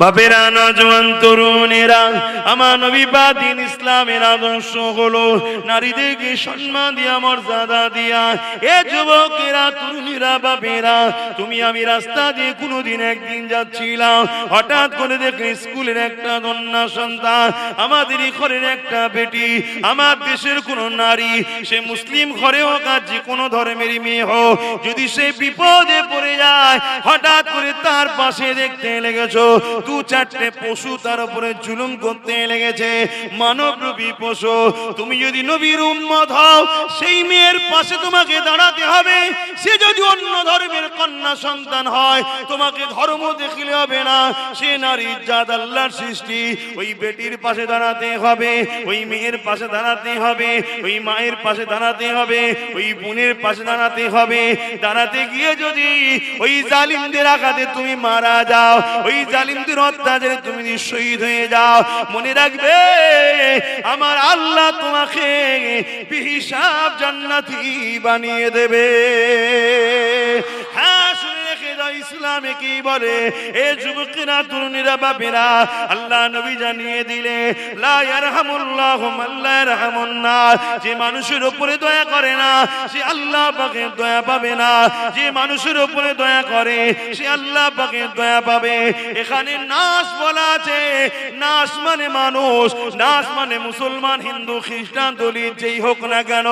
বাপেরা, নজওয়ান, তরুণেরা, আমার নবী বাদিন ইসলামের আদর্শ হলো নারীদেরকে সম্মান দিয়া, মর্যাদা দিয়া। এ যুবকেরা, তরুণীরা, বাপেরা, তুমি আমি রাস্তা দিয়ে কোনোদিন একদিন যাচ্ছিলাম। হঠাৎ করে দেখলে স্কুলের একটা কন্যা সন্তান আমাদেরই ঘরের একটা বেটি, আমার দেশের কোন নারী, সে মুসলিম ঘরে হোক আর যে কোনো ধর্মেরই মেয়ে হোক, যদি সে বিপদে পড়ে যায়, হঠাৎ করে তার পাশে দেখতে লেগেছো দু চারটে পশু তার উপরে জুলুম করতে লেগেছে। মানব রূপী পশু, তুমি যদি নবীর উম্মত হও, সেই মেয়ের পাশে তোমাকে দাঁড়াতে হবে। সে যদি অন্য ধর্মের কন্যা সন্তান হয়, তোমাকে ধর্ম দেখিলে হবে না। সে নারী জাত আল্লাহর সৃষ্টি, ওই বেটির পাশে দাঁড়াতে হবে, ওই মেয়ের পাশে দাঁড়াতে হবে, ওই মায়ের পাশে দাঁড়াতে হবে, ওই বোনের পাশে দাঁড়াতে হবে। দাঁড়াতে গিয়ে যদি ওই জালিমদের আঘাতে তুমি মারা যাও, ওই জালিমদের অত্যাচারে তুমি শহীদ হয়ে যাও। মনে রাখবে, আমার আল্লাহ তোমাকে বিহিসাব জান্নাতি বানিয়ে দেবে। হ্যাঁ ইসলামে কি বলে? এ যুবকেরা তরুণীরা বাপেরা আল্লাহ নবী জানিয়ে দিলে যে মানুষের উপরে দয়া করে না, সে আল্লাহ পাকের দয়া পাবে না। যে মানুষের উপরে দয়া করে, সে আল্লাহ পাকের দয়া পাবে। এখানে নাস বলা আছে। নাস মানে মানুষ নাস মানে মুসলমান, হিন্দু, খ্রিস্টান, দলিত, যেই হোক না কেন।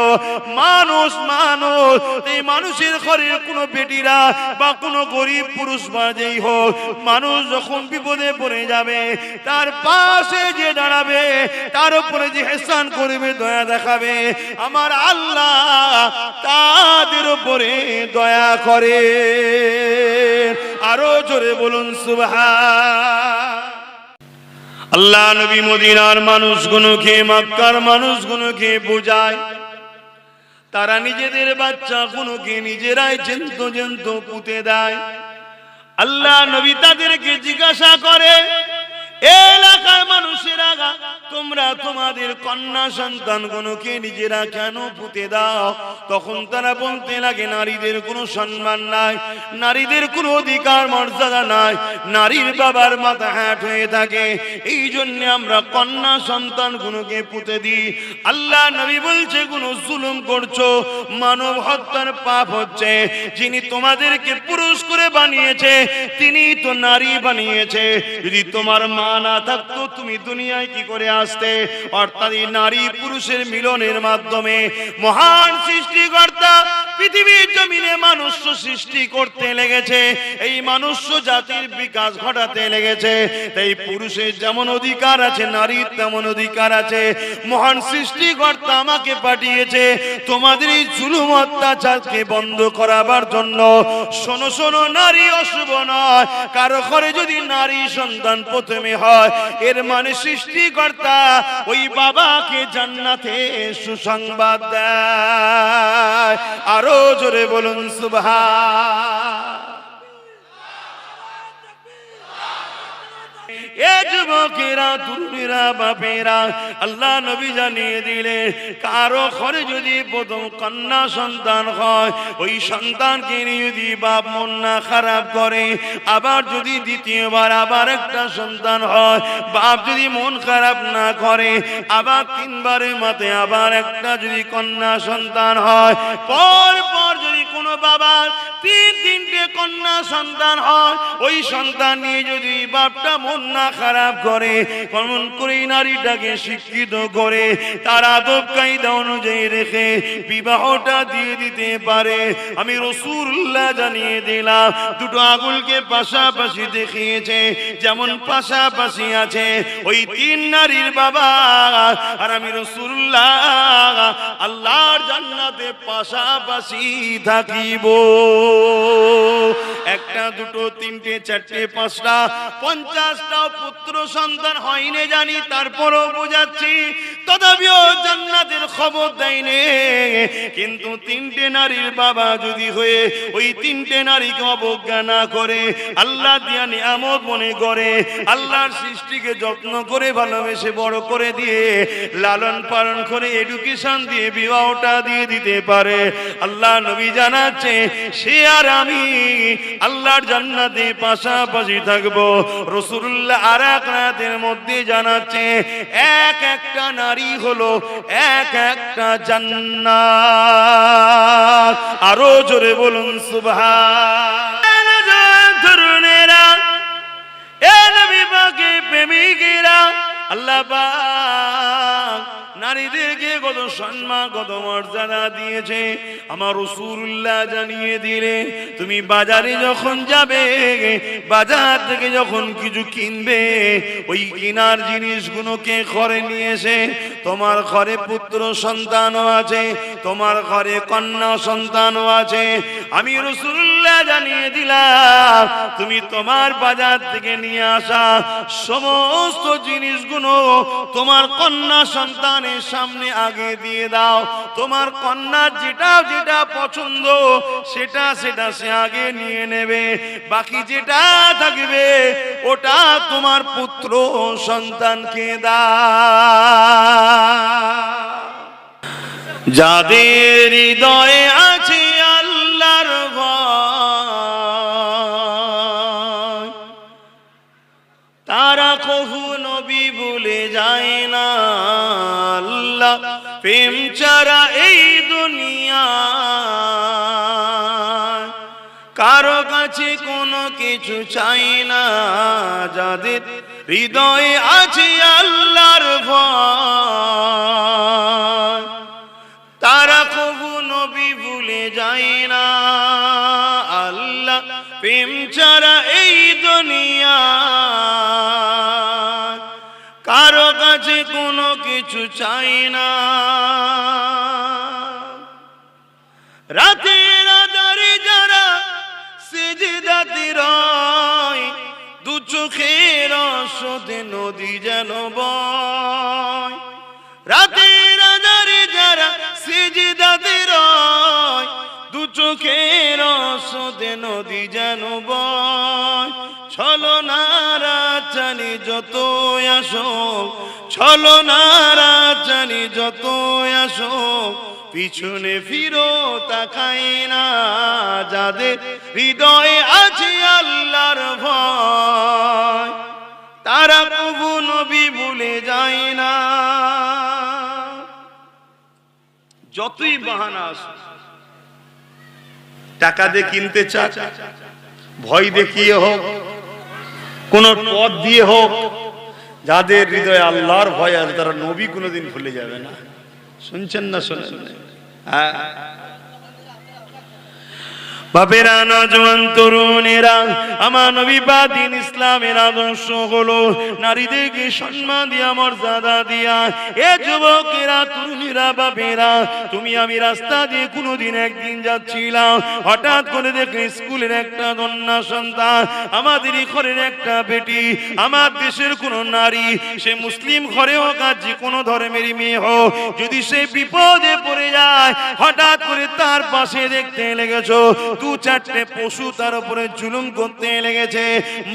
মানুষ মানুষ, এই মানুষের ঘরের কোনো বেটিরা বা কোনো গরিব পুরুষ বা যেই হোক, মানুষ যখন বিপদে পড়ে যাবে, তার পাশে যে দাঁড়াবে, তার উপরে যে হেসান করবে, দয়া দেখাবে। আমার আল্লাহ তাদের উপরে দয়া করে আরও জোরে বলুন সুবহা আল্লাহ নবী মদিনার মানুষগুলোকে মক্কার মানুষগুলোকে বোঝায়। তারা নিজেদের বাচ্চা গুলোকে নিজেরাই জেন্ত জেন্ত পুঁতে দেয়। আল্লাহ নবী তাদেরকে জিজ্ঞাসা করে এলাকার মানুষেরা, তোমরা তোমাদের কন্যা সন্তান গুলোকে নিজেরা কেন পুঁতে দাও? তখন তারা বলতে লাগে, নারীদের কোনো সম্মান নাই, নারীদের কোনো অধিকার মর্যাদা নাই, নারীর বাবার মাথা হ্যাট হয়ে থাকে। এই জন্য আমরা কন্যা সন্তান গুলোকে পুঁতে দিই। আল্লাহ নবী বলছে, কোনো জুলুম করছ, মানব হত্যার পাপ হচ্ছে। যিনি তোমাদেরকে পুরুষ করে বানিয়েছে তিনি তো নারী বানিয়েছে। যদি তোমার মা না থাকতো, তুমি দুনিয়ায় কি করে আসতে? অর্থাৎ নারী পুরুষের মিলনের মাধ্যমে মহান সৃষ্টিকর্তা পৃথিবীর জমিনে মানুষ সৃষ্টি করতে লেগেছে। এই মানুষ জাতির বিকাশ ঘটাতে লেগেছে। তাই পুরুষের যেমন অধিকার আছে, নারীর তেমন অধিকার আছে। মহান সৃষ্টিকর্তা আমাকে পাঠিয়েছে তোমাদের এই জুলুম অত্যাচারকে বন্ধ করাবার জন্য। শোনো শোনো, নারী অশুভ নয়। কারও ঘরে যদি নারী সন্তান প্রথমে হয়। এর মানে সৃষ্টিকর্তা ওই বাবাকে জান্নাতে সুসংবাদ দেয়। আরও জোরে বলুন সুবহা যুবকেরা বাপেরা, আল্লাহ নবী জানিয়ে দিলে, কারও ঘরে যদি প্রথম কন্যা সন্তান হয়, ওই সন্তানকে যদি বাপ মন না খারাপ করে, আবার যদি দ্বিতীয়বার আবার একটা সন্তান হয়, বাপ যদি মন খারাপ না করে, আবার তিনবারের মাথায় আবার একটা যদি কন্যা সন্তান হয় পর পর বাবার তিন তিনটে কন্যা সন্তান হয়, ওই সন্তান নিয়ে যদি বাপটা মন না খারাপ করে, কেমন করে নারীটাকে শিক্ষিত করে, তার আদব কায়দা অনুযায়ী রেখে বিবাহটা দিয়ে দিতে পারে। আমি রসুল্লাহ জানিয়ে দিলাম, দুটো আগুলকে পাশাপাশি দেখিয়েছে, যেমন পাশাপাশি আছে ওই তিন নারীর বাবা। আর আমি রসুল্লাহ আল্লাহর জান্নাতে পাশাপাশি থাকিব একটা, দুটো, তিনটে, চারটে, পাঁচটা, পঞ্চাশটা পুত্র সন্তান হয়নি জানি, তারপরও বোঝাচ্ছি, তথাপিও জান্নাতের খবর দেয়নি কিন্তু তিনটে নারীর বাবা যদি হয়ে ওই তিনটে নারীকে অবজ্ঞা না করে, আল্লাহ দিয়া নিয়ামত মনে করে, আল্লাহর সৃষ্টিকে যত্ন করে, ভালোবেসে বড় করে দিয়ে, লালন পালন করে এডুকেশন দিয়ে, বিবাহটা দিয়ে দিতে পারে। আল্লাহ নবী জানা জানাচ্ছে সে আর আমি আল্লাহর জান্নাতে পাশাপাশি থাকব। রসুল্লাহ আর এক রাতের মধ্যে জানাচ্ছে, এক একটা নারী হলো এক একটা জান্নাত। আরও জোরে বলুন প্রেমিকেরা, আল্লাহ নারীদেরকে কত সম্মান, কত মর্যাদা দিয়েছে। আমার রসুল্লাহ জানিয়ে দিলে, তুমি বাজারে যখন যাবে, বাজার থেকে যখন কিছু কিনবে, ওই কেনার জিনিসগুলোকে ঘরে নিয়ে এসে, তোমার ঘরে পুত্র সন্তানও আছে, তোমার ঘরে কন্যা সন্তানও আছে। আমি রসুল্লাহ জানিয়ে দিলাম, তুমি তোমার বাজার থেকে নিয়ে আসা সমস্ত জিনিসগুলো তোমার কন্যা সন্তানের সামনে আগে দিয়ে দাও। তোমার কন্যা যেটা যেটা পছন্দ, সেটা সেটা সে আগে নিয়ে নেবে। বাকি যেটা থাকবে, ওটা তোমার পুত্র সন্তানকে দা যাদের হৃদয়ে আছে আল্লাহর তারা কহু নবী ভুলে যায় না। আল্লাহ প্রেম ছাড়া এই দুনিয়া কারও কাছে কোনো কিছু চাই না, যাদের হৃদয়ে আছে আল্লাহর ভয়। কিছু চাই না। রাতের আধারে যারা সেজদাতে রয় দু চোখের সদে নদী যেন বয়। রাতের আধারে যারা সেজদাতে রয় দু চোখের সদে নদী যেন বয়। ছলো নারা জানি যত আসো ছলো নারা জানি যত আসো পিছনে ফিরো, তাকাই না যাদের হৃদয়ে আছে আল্লাহর ভয়। তারা কবু নবী ভুলে যায় না। যতই বাহানা আসুক, টাকা দিয়ে কিনতে চাক, ভয় দেখিয়ে হোক, কোন পথ দিয়ে হোক যাদের হৃদয়ে আল্লাহর ভয় আছে, তারা নবী কোনোদিন ভুলে যাবে না। শুনছেন না শুনছেন হ্যাঁ। বাপেরা, নজওয়ান, তরুণেরা, আমার নবী ইসলামের আদর্শ হলো নারীদেরকে সম্মান দিয়া, মর্যাদা দিয়া। এ যুবকেরা, তরুণীরা, বাপেরা, তুমি আমি রাস্তা দিয়ে কোনোদিন একদিন যাচ্ছিলাম। হঠাৎ করে দেখে স্কুলের একটা কন্যা সন্তান আমাদেরই ঘরের একটা বেটি, আমার দেশের কোন নারী, সে মুসলিম ঘরে হোক আর যে কোনো ধর্মেরই মেয়ে হোক, যদি সে বিপদে পড়ে যায়, হঠাৎ করে তার পাশে দেখতে লেগেছো। দু চারটে পশু তার উপরে জুলুম করতে লেগেছে।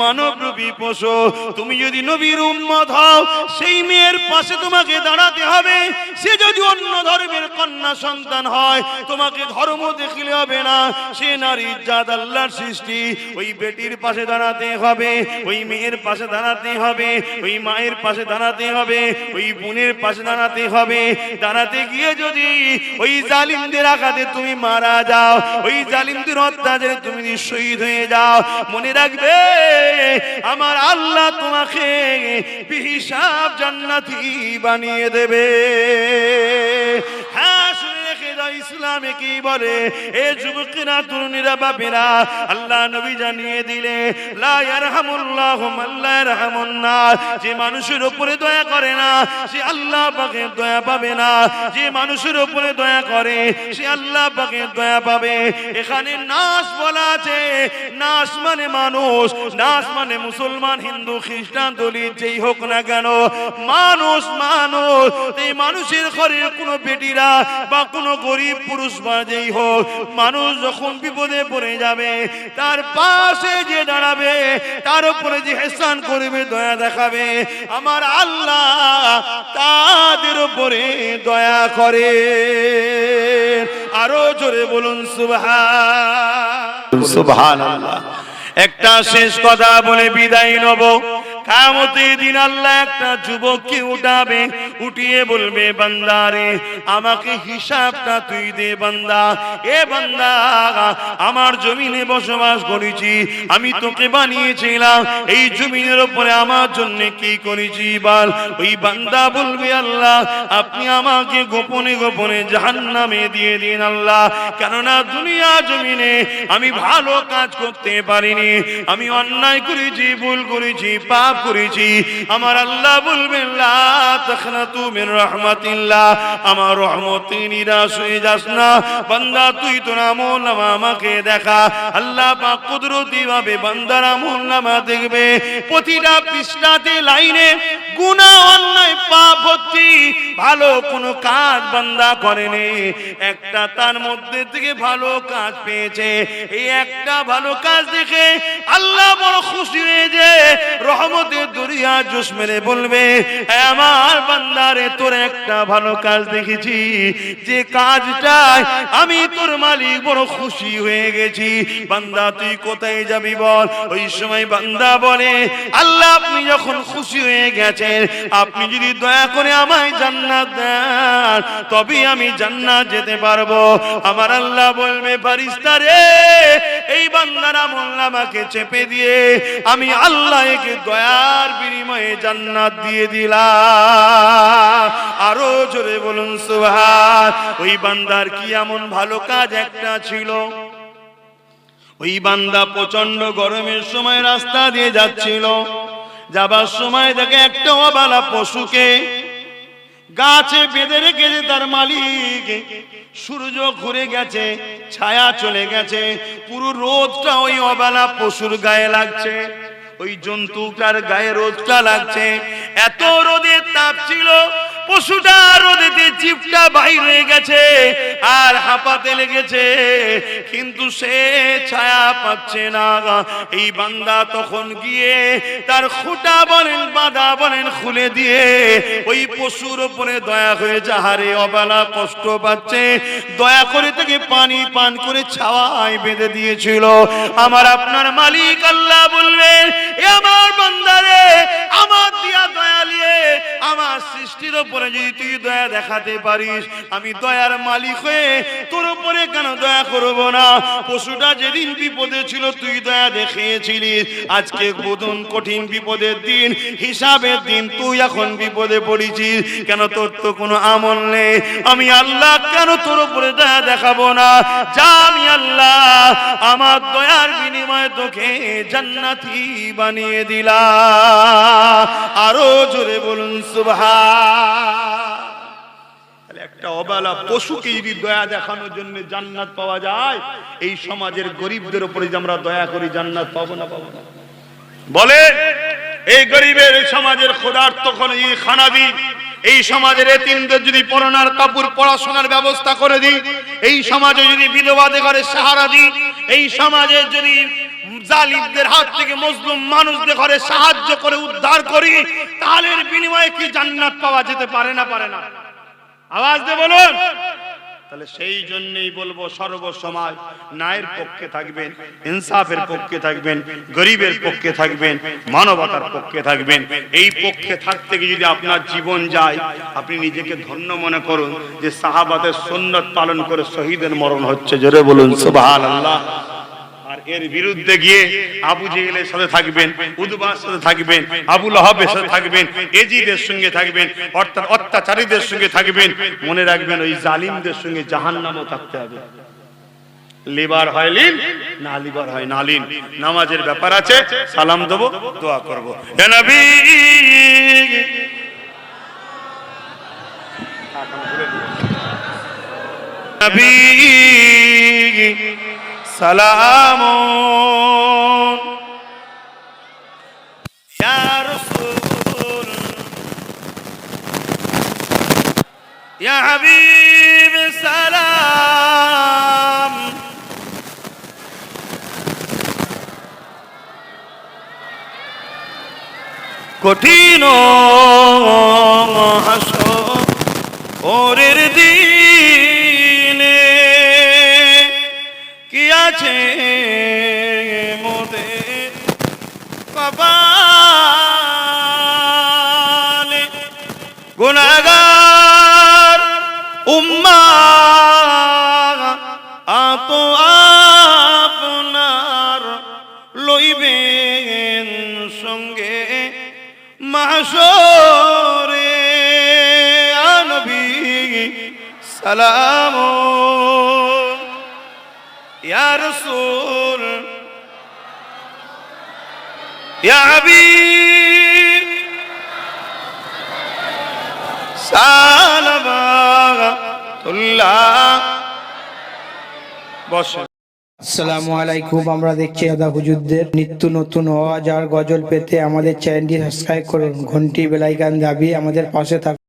মানব রূপী পশু, তুমি যদি নবীর উম্মত হও, সেই মেয়ের পাশে তোমাকে দাঁড়াতে হবে। সে যদি অন্য ধর্মের কন্যা সন্তান হয়, তোমাকে ধর্ম দেখলে হবে না। সে নারী জাত আল্লাহর সৃষ্টি, ওই বেটির পাশে দাঁড়াতে হবে, ওই মেয়ের পাশে দাঁড়াতে হবে, ওই মায়ের পাশে দাঁড়াতে হবে, ওই বোনের পাশে দাঁড়াতে হবে। দাঁড়াতে গিয়ে যদি ওই জালিমদের আঘাতে তুমি মারা যাও, ওই জালিমদের অত্যাচারে তুমি শহীদ হয়ে যাও। মনে রাখবে আমার আল্লাহ তোমাকে বিহিসাব জান্নাতি বানিয়ে দেবে। ইসলামে কি বলে? এ যুবকেরা তরুণীরা বাপেরা? আল্লাহ নবী জানিয়ে দিলে যে মানুষের উপরে দয়া করে না, সে আল্লাহ পাকে দয়া পাবে না। যে মানুষের উপরে দয়া করে, সে আল্লাহ পাকে দয়া পাবে। এখানে নাস বলা আছে। নাস মানে মানুষ, নাস মানে মুসলমান, হিন্দু, খ্রিস্টান, দলিত, যেই হোক না কেন। মানুষ মানুষ, এই মানুষের ঘরের কোনো বেটিরা বা কোনো গরিব পুরুষ বা যেই হোক মানুষ যখন বিপদে পড়ে যাবে তার পাশে যে দাঁড়াবে তার উপরে যে হেসান করবে দয়া দেখাবে। আমার আল্লাহ তাদের উপরে দয়া করে আরও জোরে বলুন সুবহান। সুবহানাল্লাহ। একটা শেষ কথা বলে বিদায় নেব। দিন আল্লাহ একটা যুবককে উঠাবে, উঠিয়ে বলবে, বান্দারে, আমাকে হিসাবটা তুই দে বান্দা। এ বান্দা, আমার জমিনে বসবাস করেছি, আমি তোকে বানিয়েছিলাম, এই জমিনের উপরে আমার জন্য কি করেছি বল? ওই বান্দা বলবে, আল্লাহ, আপনি আমাকে গোপনে গোপনে জাহান্নামে দিয়ে দিন আল্লাহ। কেননা দুনিয়া জমিনে আমি ভালো কাজ করতে পারিনি, আমি অন্যায় করেছি, ভুল করেছি, পাপ করেছি। আমার আল্লাহ বলবেন, লা তাখনাতু মিন রাহমাতিল্লাহ। আমার রহমতে নিরাশ হয়ে যাস না। বান্দা, তুই তোর আমল নামা আমাকে দেখা। আল্লাহ পাক কুদরতি ভাবে বান্দার আমল নামা দেখবে। প্রতিটা পৃষ্ঠাতে লাইনে গুনাহ, অন্যায়, পাপ ভর্তি ভালো কোনো কাজ বান্দা করেনি। একটা তার মধ্যে থেকে ভালো কাজ পেয়েছে। এই একটা ভালো কাজ দেখে আল্লাহ বড় খুশি হয়ে যে রহমতের দরিয়া জোশ মেরে বলবে আমার বান্দারে তোর একটা ভালো কাজ দেখেছি। যে কাজটায় আমি তোর মালিক বড় খুশি হয়ে গেছি। বান্দা, তুই কোথায় যাবি বল? ওই সময় বান্দা বলে, আল্লাহ, আপনি যখন খুশি হয়ে গেছেন, আপনি যদি দয়া করে আমায় জান্নাত দেন তবে আমি জান্নাত যেতে পারব। আমার আল্লাহ বলবে ফারিস্তা রে এই বান্দারা আমল নামাকে চেপে দিয়ে আমি আল্লাহ একে দয়ার বিনিময়ে জান্নাত দিয়ে দিলাম। আরও জোরে বলুন, সুবহান। ওই বান্দার কি এমন ভালো কাজ একটা ছিল? ওই বান্দা প্রচণ্ড গরমের সময় রাস্তা দিয়ে যাচ্ছিল। যাবার সময় দেখে একটা অবালা পশুকে গাছে বেঁধে রেখেছে তার মালিক। সূর্য ঘুরে গেছে, ছায়া চলে গেছে, পুরো রোদটা ওই অবেলা পশুর গায়ে লাগছে। ওই জন্তুটার গায়ে রোদটা লাগছে। এত রোদের তাপ ছিল পশুটা রোদেতে বাইর হয়ে গেছে আর হাঁপাতে লেগেছে। কিন্তু সে ছায়া পাচ্ছে না। এই বান্দা তখন গিয়ে তার বলেন, বাঁধা বলেন খুলে দিয়ে ওই পশুর উপরে দয়া হয়ে যাহারে অবেলা কষ্ট পাচ্ছে, দয়া করে তাকে পানি পান করে ছাওয়ায় বেঁধে দিয়েছিল। আমার আপনার মালিক আল্লাহ বলবেন, এ আমার বান্দারে, আমার দিয়া দয়া নিয়ে আমার সৃষ্টির উপরে যদি তুই দয়া দেখাতে পারিস, আমি দয়ার মালিক হয়ে তোর উপরে কেন দয়া করব না? পশুটা যেদিন বিপদে ছিল তুই দয়া দেখিয়েছিলিস। আজকে বোধন কঠিন বিপদের দিন, হিসাবের দিন তুই এখন বিপদে পড়েছিস। কেন তোর তো কোনো আমল নেই? আমি আল্লাহ কেন তোর উপরে দয়া দেখাবো না? যা আমি আল্লাহ, আমার দয়ার বিনিময়ে তোকে জান্নাতি বানিয়ে দিলা আরও জোরে বলুন, সুবহান। একটা অবেলা পশুকে যদি দয়া দেখানোর জন্য জান্নাত পাওয়া যায়, এই সমাজের গরিবদের উপরে যে আমরা দয়া করি, জান্নাত পাবো না পাবো না? বলে, এই গরিবের এই সমাজের ক্ষুধার্ত এই খানা দিই এই সমাজের এতিমদের যদি পড়ানোর কাপড় পড়াশোনার ব্যবস্থা করে দিই, এই সমাজে যদি বিধবাদের ঘরে সাহারা দিই, এই সমাজে যদি জালিমদের হাত থেকে মজলুম মানুষদের ঘরে সাহায্য করে উদ্ধার করি তাহলে বিনিময়ে কি জান্নাত পাওয়া যেতে পারে না পারে না? আওয়াজ দিয়ে বলুন। তাহলে সেই জন্যই বলব সর্বসময় ন্যায়ের পক্ষে থাকবেন, ইনসাফের পক্ষে থাকবেন, গরিবের পক্ষে থাকবেন, মানবতার পক্ষে থাকবেন। এই পক্ষে থাকতে গিয়ে যদি আপনার জীবন যায়, আপনি নিজেকে ধন্য মনে করুন যে সাহাবাদের সুন্নত পালন করে শহীদের মরণ হচ্ছে। জোরে বলুন, সুবহানাল্লাহ। আর এর বিরুদ্ধে গিয়ে আবু জেহেলের সাথে থাকবেন, উদবার সাথে থাকবেন আবুল আহাবের সাথে থাকবেন, এজিদের সঙ্গে থাকবেন, অর্থাৎ অত্যাচারীদের সঙ্গে থাকবেন। মনে রাখবেন ওই জালিমদের সঙ্গে জাহান্নামও থাকতে হবে। লিবার হয় লিন? না, লিবার হয় নালিন নামাজের ব্যাপার আছে, সালাম দেব, দোয়া করব। নবী! سلام يا رسول يا حبيب سلام কঠিন হাসরের দিনে আছে মোদের কপালে গুনাগার উম্মা আত আপনার লইবেন সঙ্গে মাসরে আনবী সালাম রাসূল। আসসালামু আমরা দেখছি দাদা হুজুরদের নিত্য নতুন আওয়াজ আর গজল পেতে আমাদের চ্যানেলটি সাবস্ক্রাইব করুন। ঘন্টি বেলাইকান দাবি আমাদের পাশে থাকুন।